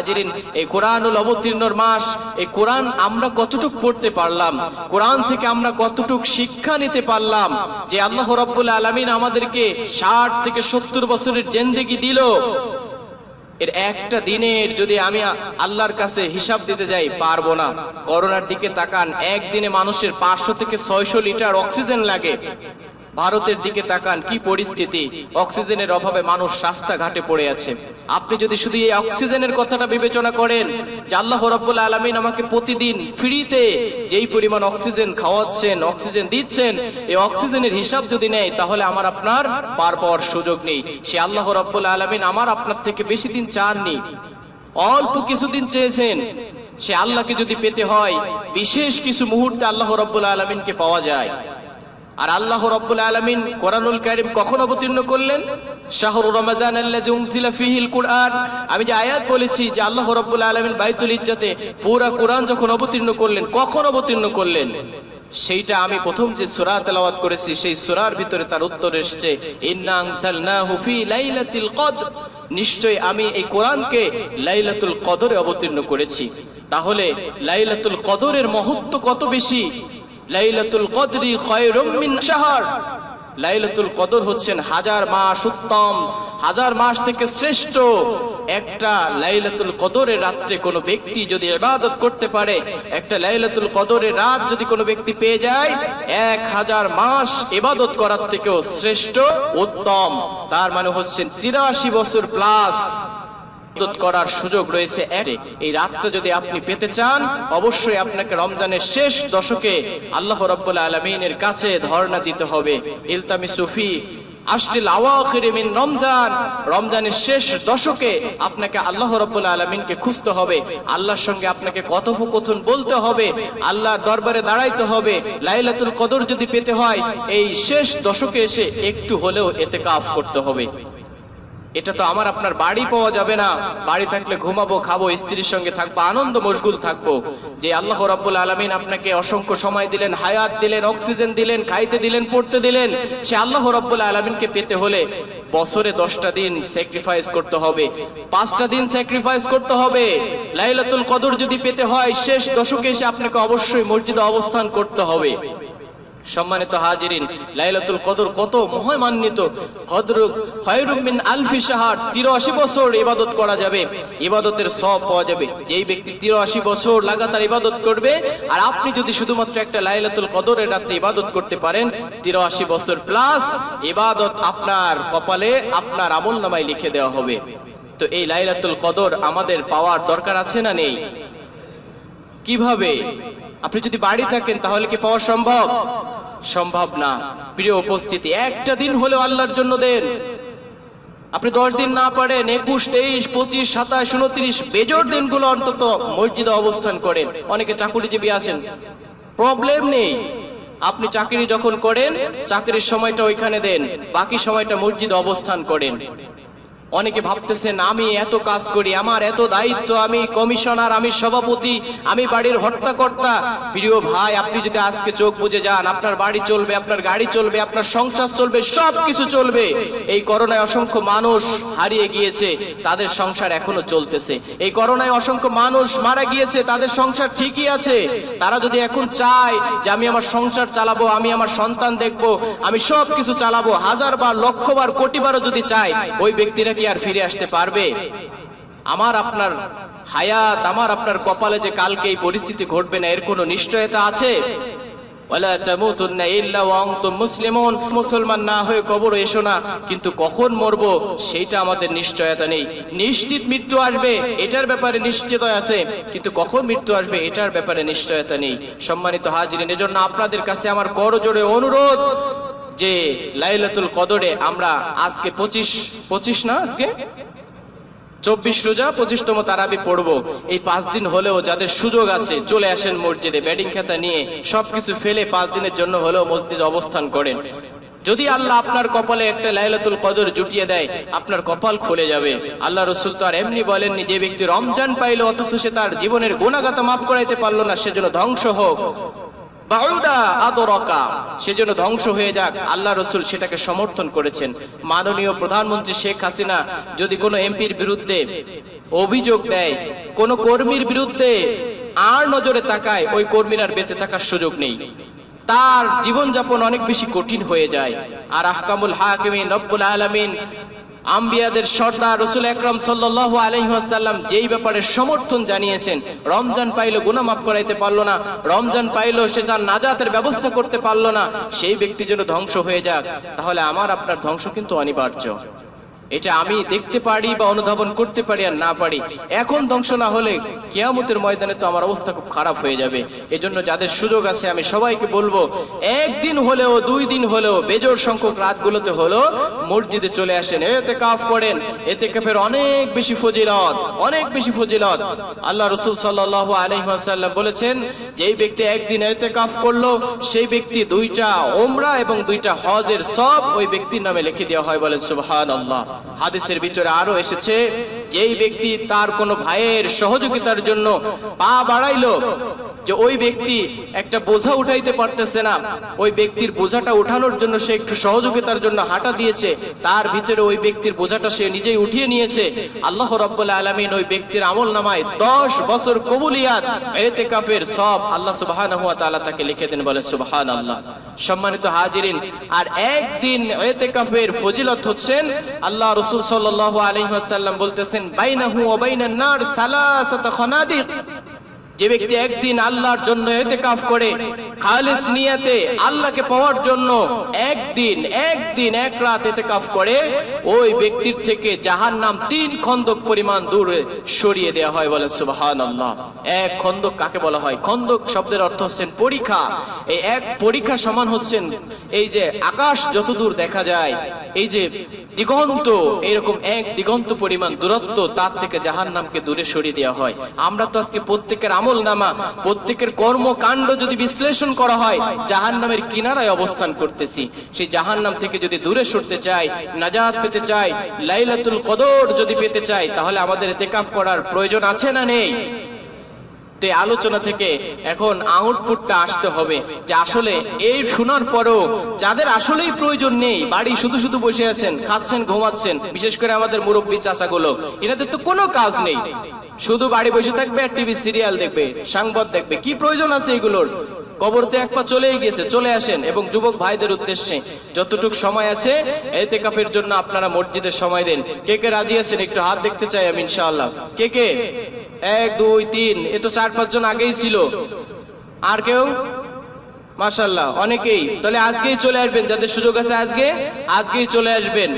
হাজিরিন। এই কোরআনুল অবতীর্ণর মাস, এই কোরআন আমরা কতটুক পড়তে পারলাম, কোরআন থেকে আমরা কতটুক শিক্ষা নিতে পারলাম, যে আল্লাহ রব্বুল আলমিন আমাদেরকে ষাট থেকে সত্তর বছরের জেন্দেগি দিল। এর একটা দিনের যদি আমি আল্লাহর কাছে হিসাব দিতে যাই, পারব না। করোনার দিকে তাকান, একদিনে মানুষের পাঁচশো থেকে ছয়শো লিটার অক্সিজেন লাগে। ভারতের দিকে তাকান, কি পরিস্থিতি? অক্সিজেনের অভাবে মানুষ রাস্তাঘাটে পড়ে আছে। আপনি যদি শুধু এই অক্সিজেনের কথাটা বিবেচনা করেন যে আল্লাহ রব্বুল আলমিন আমাকে প্রতিদিন ফ্রিতে যেই পরিমাণ অক্সিজেন খাওয়াচ্ছেন, অক্সিজেন দিচ্ছেন, এই অক্সিজেনের হিসাব যদি নেয়, তাহলে আমার আপনার পার পাওয়ার সুযোগ নেই। সে আল্লাহ রব্বুল আলমিন আমার আপনার থেকে বেশি দিন চাননি। অল্প কিছুদিন চেয়েছেন। সে আল্লাহকে যদি পেতে হয়, বিশেষ কিছু মুহূর্তে আল্লাহ রব্বুল আলমিনকে পাওয়া যায়। আর আল্লাহ রব্বুল আলমিন কোরআনুল কারিম কখন অবতীর্ণ করলেন? শাহরু আমি যে আয়াত বলেছি যে আল্লাহ রব্বুল আলামিন বাইতুল ইজ্জতে পুরা কোরআন যখন অবতীর্ণ করলেন, কখন অবতীর্ণ করলেন? সেইটা আমি প্রথম যে সূরা তেলাওয়াত করেছি, সেই সূরার ভিতরে তার উত্তর এসেছে নিশ্চয় আমি এই কোরআনকে লাইলাতুল কদরে অবতীর্ণ করেছি। তাহলে লাইলাতুল কদরের মহত্ব কত বেশি? লাইলাতুল কদরি খয়রুম মিন শাহর। লাইলাতুল কদর হচ্ছেন হাজার মাস উত্তম, হাজার মাস থেকে শ্রেষ্ঠ। একটা লাইলাতুল কদরের রাত্রে কোনো ব্যক্তি যদি ইবাদত করতে পারে, একটা লাইলাতুল কদরের রাত যদি কোনো ব্যক্তি পেয়ে যায়, এক হাজার মাস ইবাদত করার থেকেও শ্রেষ্ঠ, উত্তম। তার মানে হচ্ছেন তিরাশি বছর প্লাস ইবাদত করার সুযোগ রয়েছে এই রাতটা যদি আপনি পেতে চান, অবশ্যই আপনাকে রমজানের শেষ দশকে আল্লাহ আলমিনের কাছে ধর্ণা দিতে হবে। ইলতামি সুফি, আশরিল আওয়াখির মিন রমজান। রমজানের শেষ দশকে আপনাকে আল্লাহ আলমিনকে খুঁজতে হবে। আল্লাহর সঙ্গে আপনাকে কথোপকথন বলতে হবে। আল্লাহর দরবারে দাঁড়াইতে হবে। লাইলাতুল কদর যদি পেতে হয়, এই শেষ দশকে এসে একটু হলেও এতে কাফ করতে হবে। এটা তো আমার আপনার বাড়ি পাওয়া যাবে না। বাড়ি থাকলে ঘুমাবো, খাব, স্ত্রীর সঙ্গে থাকব, আনন্দ মশগুল থাকব। যে আল্লাহ রাব্বুল আলামিন আপনাকে অসংখ্য সময় দিলেন, হায়াত দিলেন, অক্সিজেন দিলেন, খাইতে দিলেন, পড়তে দিলেন, সে আল্লাহ রাব্বুল আলামিনকে পেতে হলে বছরে দশটা দিন স্যাক্রিফাইস করতে হবে। পাঁচটা দিন স্যাক্রিফাইস করতে হবে। লাইলাতুল কদর যদি পেতে হয়, শেষ দশকে এসে আপনাকে অবশ্যই মসজিদে অবস্থান করতে হবে। সম্মানিত হাজিরিন, লাইলাতুল কদর কত মহামান্বিত। খয়রুম মিন আলফি শাহর 83 বছর ইবাদত করা যাবে। ইবাদতের সব পাওয়া যাবে। যেই ব্যক্তি 83 বছর লাগাতার ইবাদত করবে, আর আপনি যদি শুধুমাত্র একটা লাইলাতুল কদরের রাতে ইবাদত করতে পারেন 83 বছর প্লাস ইবাদত আপনার কপালে, আপনার আমল নামায় লিখে দেওয়া হবে। তো এই লাইলাতুল কদর আমাদের পাওয়ার দরকার আছে না নেই? কীভাবে? আপনি যদি বাড়ি থাকেন তাহলে কি পাওয়া সম্ভব? সম্ভব না। প্রিয় উপস্থিতি, একটা দিন হলেও আল্লাহর জন্য দেন। আপনি দশ দিন না পারেন, একুশ, তেইশ, পঁচিশ, সাতাশ, উনত্রিশ, বেজোর দিনগুলো অন্তত মসজিদে অবস্থান করেন। অনেকে চাকুরিজীবী আছেন। প্রবলেম নেই। আপনি চাকরি যখন করেন, চাকরির সময়টা ওইখানে দেন, বাকি সময়টা মসজিদে অবস্থান করেন। অনেকে ভাবতেছেন আমি এত কাজ করি, আমার এত দায়িত্ব, আমি কমিশনার, আমি সভাপতি, আমি বাড়ির হর্তাকর্তা। প্রিয় ভাই, আপনি যদি আজকে চোখ বুঝে যান, আপনার বাড়ি চলবে, আপনার গাড়ি চলবে, আপনার সংসার চলবে সব কিছু চলবে। এই করোনায় অসংখ্য মানুষ হারিয়ে গিয়েছে, তাদের সংসার এখনও চলতেছে। এই করোনায় অসংখ্য মানুষ মারা গিয়েছে, তাদের সংসার ঠিকই আছে। তারা যদি এখন চায় যে, আমি আমার সংসার চালাবো, আমি আমার সন্তান দেখব, আমি সব কিছু চালাবো হাজার বার লক্ষ বার কোটি বারও যদি চায়, ওই ব্যক্তিরা কি আর ফিরে আসতে পারবে। আমার আপনার হায়াত, আমার আপনার কপালে যে কালকে এই পরিস্থিতি ঘটবে না, এর কোনো নিশ্চয়তা আছে? মুসলিমুন। না হয়ে কবর এসো না, কিন্তু কখন মরবো সেইটা আমাদের নিশ্চয়তা নেই। নিশ্চিত মৃত্যু আসবে, এটার ব্যাপারে নিশ্চিত আছে, কিন্তু কখন মৃত্যু আসবে এটার ব্যাপারে নিশ্চয়তা নেই। সম্মানিত এজন্য আপনাদের কাছে আমার করজোড়ে অনুরোধ যে লাইলাতুল কদরে আমরা আজকে পঁচিশ পঁচিশ না আজকে? চব্বিশ রোজা, পঁচিশতম তারাবি পড়ব। এই পাঁচ দিন হলেও যাদের সুযোগ আছে, চলে আসেন মসজিদে ব্যাটিং খাতা নিয়ে সবকিছু ফেলে পাঁচ দিনের জন্য হলেও মসজিদে অবস্থান করেন। যদি আল্লাহ আপনার কপালে একটা লাইলাতুল কদর জুটিয়ে দেয়, আপনার কপাল খুলে যাবে। আল্লাহ রসুল তো আর এমনি বলেননি, যে ব্যক্তি রমজান পাইলো, অথচ সে তার জীবনের গুণাগাত মাফ করাইতে পারল না, সেজন্য ধ্বংস হোক। সেজন্য ধ্বংস হয়ে যাক। আল্লাহ রসুল সেটাকে সমর্থন করেছেন। মাননীয় প্রধানমন্ত্রী শেখ হাসিনা যদি কোনো এমপির বিরুদ্ধে অভিযোগ দেয়, কোন কর্মীর বিরুদ্ধে আর নজরে তাকায়, ওই কর্মীর আর বেঁচে থাকার সুযোগ নেই। তার জীবনযাপন অনেক বেশি কঠিন হয়ে যায়। আর আহকামুল হাকিমিন রব্বুল আলামিন আম্বিয়াদের সর্দার রসুল একরম সাল্লাহ সাল্লাম যেই ব্যাপারে সমর্থন জানিয়েছেন, রমজান পাইল গুণা মাফ করাইতে পারল না, রমজান পাইল সে তার নাজাতের ব্যবস্থা করতে পারল না, সেই ব্যক্তি যেন ধ্বংস হয়ে যাক, তাহলে আমার, আপনার ধ্বংস কিন্তু অনিবার্য। এটা আমি দেখতে পারি বা অনুধাবন করতে পারি আর না পারি। এখন ধ্বংস না হলে কেয়ামতের ময়দানে তো আমার অবস্থা খুব খারাপ হয়ে যাবে। এজন্য যাদের সুযোগ আছে, আমি সবাইকে বলব, একদিন হলেও, দুই দিন হলেও বেজোর সংখ্যক রাতগুলোতে হলো মসজিদে চলে আসেন। এতে কাফ করেন এতে কাফের অনেক বেশি ফজিলত, অনেক বেশি ফজিলত। আল্লাহ রসুল সাল্লাহ আলহিহাসাল্লাম বলেছেন, যেই ব্যক্তি একদিন এতে কাফ করল, সেই ব্যক্তি দুইটা ওমরা এবং দুইটা হজের সব ওই ব্যক্তির নামে লিখে দেওয়া হয় বলেন সুবহান আল্লাহ হাদিসের ভিতরে আরও এসেছে যেই ব্যক্তি তার কোনো ভাইয়ের সহযোগিতার জন্য পা বাড়াইলো, যে ওই ব্যক্তি একটা বোঝা উঠাইতে পারতেছে না, ওই ব্যক্তির বোঝাটা উঠানোর জন্য সে একটু সহযোগিতার জন্য হাঁটা দিয়েছে, তার ভিতরে ওই ব্যক্তির বোঝাটা সে নিজেই উঠিয়ে নিয়েছে। আল্লাহ রব্বুল আলমিন ওই ব্যক্তির আমল নামায় দশ বছর কবুলিয়াত এতে কাফের সব আল্লাহ সুবাহান হুয়া তাআলা তাকে লিখে দেন, বলে সুবাহান আল্লাহ সম্মানিত হাজিরিন, আর একদিন এতে কাফের ফজিলত হচ্ছেন আল্লাহ রসুল সাল্লাহ আলহিহাসাল্লাম বলতেছেন বাইনাহু ও বাইনান নার সালাসাতা খনাদিক। যে ব্যক্তি একদিন আল্লাহর জন্য এতেকাফ করে, খালিস নিয়াতে আল্লাহকে পাওয়ার জন্য একদিন একদিন, এক রাত এতেকাফ করে, ওই ব্যক্তির থেকে জাহান নাম তিন খন্দক পরিমাণ দূরে সরিয়ে দেওয়া হয় বলে সুবাহান আল্লাহ এক খন্দক কাকে বলা হয়? খন্দক শব্দের অর্থ হচ্ছেন পরীক্ষা। এই এক পরীক্ষা সমান হচ্ছেন এই যে আকাশ যতদূর দেখা যায়, এই যে দিগন্ত, এরকম এক দিগন্ত পরিমাণ দূরত্ব তার থেকে জাহান নামকে দূরে সরিয়ে দেওয়া হয়। আমরা তো আজকে প্রত্যেকের আমল নামা প্রত্যেকের কর্মকাণ্ড যদি বিশ্লেষণ করা হয় জাহান নামের কিনারায় অবস্থান করতেছি। সেই জাহান নাম থেকে যদি দূরে সরতে চাই, নাজাত পেতে চাই, লাইলাতুল কদর যদি পেতে চাই, তাহলে আমাদের এতেকাফ করার প্রয়োজন আছে না নেই? তো আলোচনা থেকে এখন আউটপুটটা আসতে হবে যে আসলে এই শোনার পরও যাদের আসলেই প্রয়োজন নেই, বাড়ি শুধু শুধু বসে আছেন, খাচ্ছেন, ঘুমাচ্ছেন, বিশেষ করে আমাদের মুরব্বী চাচাগুলো, এনাদের তো কোনো কাজ নেই। শুধু বাড়ি বসে থাকবে আর টিভি সিরিয়াল দেখবে, সাংবাদ দেখবে, কি প্রয়োজন আছে এগুলোর? কবর তো এক পা চলেই গেছে চলে আসেন এবং যুবক ভাইদের উদ্দেশ্যে যতটুক সময় আছে এতে কাপের জন্য আপনারা মসজিদের সময় দেন। কে কে রাজি আছেন? একটু হাত দেখতে চাই আমি, ইনশাআল্লাহ। কে কে? এক, দুই, তিন। এ তো চার পাঁচজন আগেই ছিল। আর কেউ? মাশাল্লাহ অনেকেই। তাহলে আজকেই চলে আসবেন, যাদের সুযোগ আছে আজকে, আজকেই চলে আসবেন।